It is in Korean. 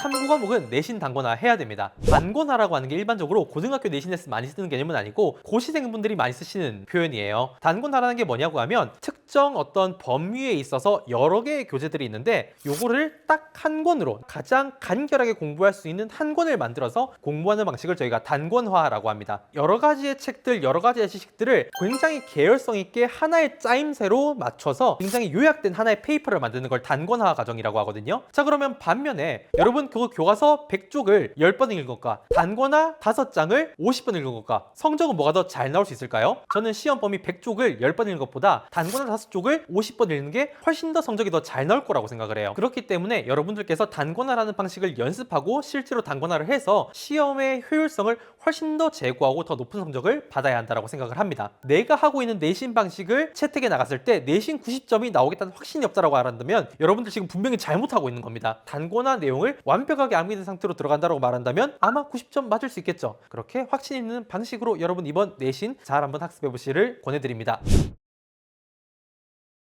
탐구 과목은 내신 단권화 해야 됩니다. 단권화라고 하는 게 일반적으로 고등학교 내신에서 많이 쓰는 개념은 아니고 고시생분들이 많이 쓰시는 표현이에요. 단권화라는 게 뭐냐고 하면 특 정 어떤 범위에 있어서 여러 개의 교재들이 있는데 요거를 딱 한 권으로 가장 간결하게 공부할 수 있는 한 권을 만들어서 공부하는 방식을 저희가 단권화라고 합니다. 여러 가지의 책들, 여러 가지의 지식들을 굉장히 계열성 있게 하나의 짜임새로 맞춰서 굉장히 요약된 하나의 페이퍼를 만드는 걸 단권화 과정이라고 하거든요. 자, 그러면 반면에 여러분 그 교과서 100쪽을 10번 읽은 것과 단권화 5장을 50번 읽은 것과 성적은 뭐가 더 잘 나올 수 있을까요? 저는 시험 범위 100쪽을 10번 읽은 것보다 단권화 5쪽을 50번 읽는 게 훨씬 더 성적이 더 잘 나올 거라고 생각을 해요. 그렇기 때문에 여러분들께서 단권화라는 방식을 연습하고 실제로 단권화를 해서 시험의 효율성을 훨씬 더 제고하고 더 높은 성적을 받아야 한다고 생각을 합니다. 내가 하고 있는 내신 방식을 채택에 나갔을 때 내신 90점이 나오겠다는 확신이 없다라고 알았다면 여러분들 지금 분명히 잘못하고 있는 겁니다. 단권화 내용을 완벽하게 암기된 상태로 들어간다고 말한다면 아마 90점 맞을 수 있겠죠. 그렇게 확신 있는 방식으로 여러분 이번 내신 잘 한번 학습해 보시를 권해드립니다.